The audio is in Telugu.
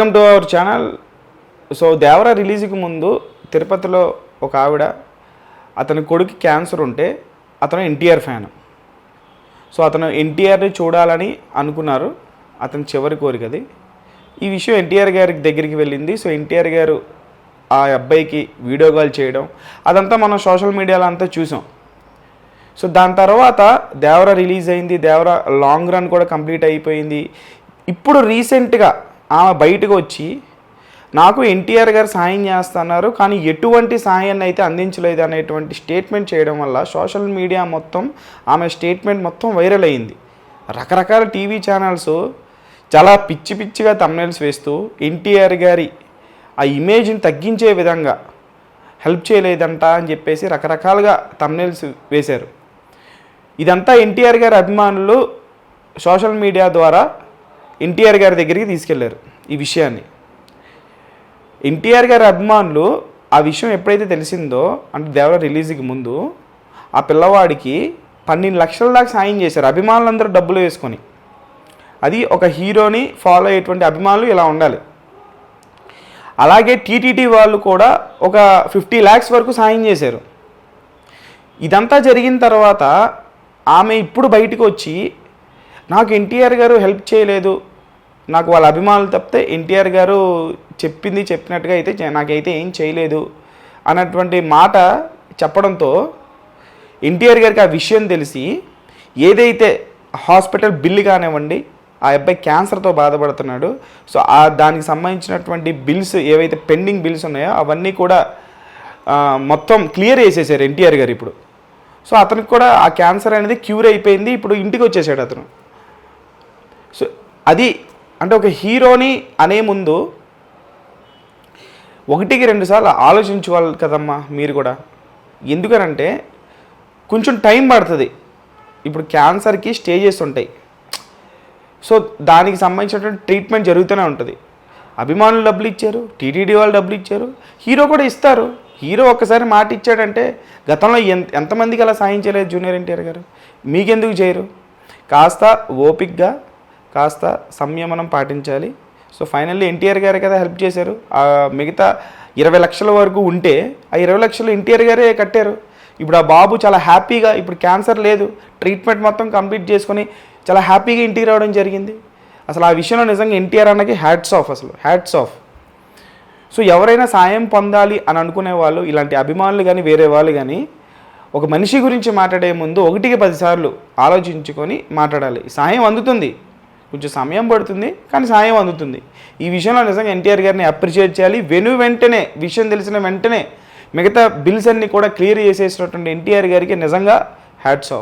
Welcome to our channel. So Devara రిలీజ్కి ముందు తిరుపతిలో ఒక ఆవిడ అతని కొడుకు క్యాన్సర్ ఉంటే అతను ఎన్టీఆర్ ఫ్యాన్. సో అతను ఎన్టీఆర్ని చూడాలని అనుకున్నారు. అతని చివరి కోరికది ఈ విషయం ఎన్టీఆర్ గారి దగ్గరికి వెళ్ళింది. సో ఎన్టీఆర్ గారు ఆ అబ్బాయికి వీడియో కాల్ చేయడం అదంతా మనం సోషల్ మీడియాలో అంతా చూసాం. సో దాని తర్వాత దేవరా రిలీజ్ అయింది. దేవరా లాంగ్ రన్ కూడా కంప్లీట్ అయిపోయింది. ఇప్పుడు రీసెంట్గా ఆమె బయటకు వచ్చి నాకు ఎన్టీఆర్ గారు సాయం చేస్తున్నారు కానీ ఎటువంటి సాయాన్ని అయితే అందించలేదు అనేటువంటి స్టేట్మెంట్ చేయడం వల్ల సోషల్ మీడియా మొత్తం ఆమె స్టేట్మెంట్ మొత్తం వైరల్ అయింది. రకరకాల టీవీ ఛానల్స్ చాలా పిచ్చి పిచ్చిగా తమ్నైల్స్ వేస్తూ ఎన్టీఆర్ గారి ఆ ఇమేజ్ని తగ్గించే విధంగా హెల్ప్ చేయలేదంట అని చెప్పేసి రకరకాలుగా తమ్నైల్స్ వేశారు. ఇదంతా ఎన్టీఆర్ గారి అభిమానులు సోషల్ మీడియా ద్వారా ఎన్టీఆర్ గారి దగ్గరికి తీసుకెళ్ళారు ఈ విషయాన్ని. ఎన్టీఆర్ గారి అభిమానులు ఆ విషయం ఎప్పుడైతే తెలిసిందో అంటే దేవర రిలీజ్కి ముందు ఆ పిల్లవాడికి పన్నెండు లక్షల దాకా సాయం చేశారు. అభిమానులందరూ డబ్బులు వేసుకొని. అది ఒక హీరోని ఫాలో అయ్యేటువంటి అభిమానులు ఇలా ఉండాలి. అలాగే టీటీడీ వాళ్ళు కూడా ఒక ఫిఫ్టీ ల్యాక్స్ వరకు సాయం చేశారు. ఇదంతా జరిగిన తర్వాత ఆమె ఇప్పుడు బయటకు వచ్చి నాకు ఎన్టీఆర్ గారు హెల్ప్ చేయలేదు నాకు వాళ్ళ అభిమానులు తప్పితే ఎన్టీఆర్ గారు చెప్పింది చెప్పినట్టుగా అయితే నాకైతే ఏం చేయలేదు అన్నటువంటి మాట చెప్పడంతో ఎన్టీఆర్ గారికి ఆ విషయం తెలిసి ఏదైతే హాస్పిటల్ బిల్లు కానివ్వండి ఆ అబ్బాయి క్యాన్సర్తో బాధపడుతున్నాడు సో ఆ దానికి సంబంధించినటువంటి బిల్స్ ఏవైతే పెండింగ్ బిల్స్ ఉన్నాయో అవన్నీ కూడా మొత్తం క్లియర్ చేసేసారు ఎన్టీఆర్ గారు ఇప్పుడు. సో అతనికి కూడా ఆ క్యాన్సర్ అనేది క్యూర్ అయిపోయింది ఇప్పుడు ఇంటికి వచ్చేసాడు అతను. సో అది అంటే ఒక హీరోని అనే ముందు ఒకటికి రెండుసార్లు ఆలోచించుకోవాలి కదమ్మా మీరు కూడా. ఎందుకనంటే కొంచెం టైం పడుతుంది. ఇప్పుడు క్యాన్సర్కి స్టేజెస్ ఉంటాయి. సో దానికి సంబంధించినటువంటి ట్రీట్మెంట్ జరుగుతూనే ఉంటుంది. అభిమానులు డబ్బులు ఇచ్చారు టీటీడీ వాళ్ళు డబ్బులు ఇచ్చారు హీరో కూడా ఇస్తారు. హీరో ఒక్కసారి మాట ఇచ్చాడంటే గతంలో ఎంత ఎంతమందికి అలా సాయం చేయలేదు జూనియర్ ఎన్టీఆర్ గారు? మీకెందుకు చేయరు? కాస్త ఓపిక్గా కాస్త సంయమనం పాటించాలి. సో ఫైనల్లీ ఎన్టీఆర్ గారే కదా హెల్ప్ చేశారు. ఆ మిగతా ఇరవై లక్షల వరకు ఉంటే ఆ ఇరవై లక్షలు ఎన్టీఆర్ గారే కట్టారు. ఇప్పుడు ఆ బాబు చాలా హ్యాపీగా ఇప్పుడు క్యాన్సర్ లేదు. ట్రీట్మెంట్ మొత్తం కంప్లీట్ చేసుకొని చాలా హ్యాపీగా ఇంటికి రావడం జరిగింది. అసలు ఆ విషయంలో నిజంగా ఎన్టీఆర్ అన్నకి హ్యాట్స్ ఆఫ్ అసలు హ్యాట్స్ ఆఫ్. సో ఎవరైనా సాయం పొందాలి అని అనుకునే వాళ్ళు ఇలాంటి అభిమానులు కానీ వేరే వాళ్ళు కానీ ఒక మనిషి గురించి మాట్లాడే ముందు ఒకటికి పదిసార్లు ఆలోచించుకొని మాట్లాడాలి. సాయం అందుతుంది. కొంచెం సమయం పడుతుంది కానీ సాయం అందుతుంది. ఈ విషయంలో నిజంగా ఎన్టీఆర్ గారిని అప్రిషియేట్ చేయాలి. వెను వెంటనే విషయం తెలిసిన వెంటనే మిగతా బిల్స్ అన్ని కూడా క్లియర్ చేసేసినటువంటి ఎన్టీఆర్ గారికి నిజంగా హ్యాట్స్ ఆఫ్.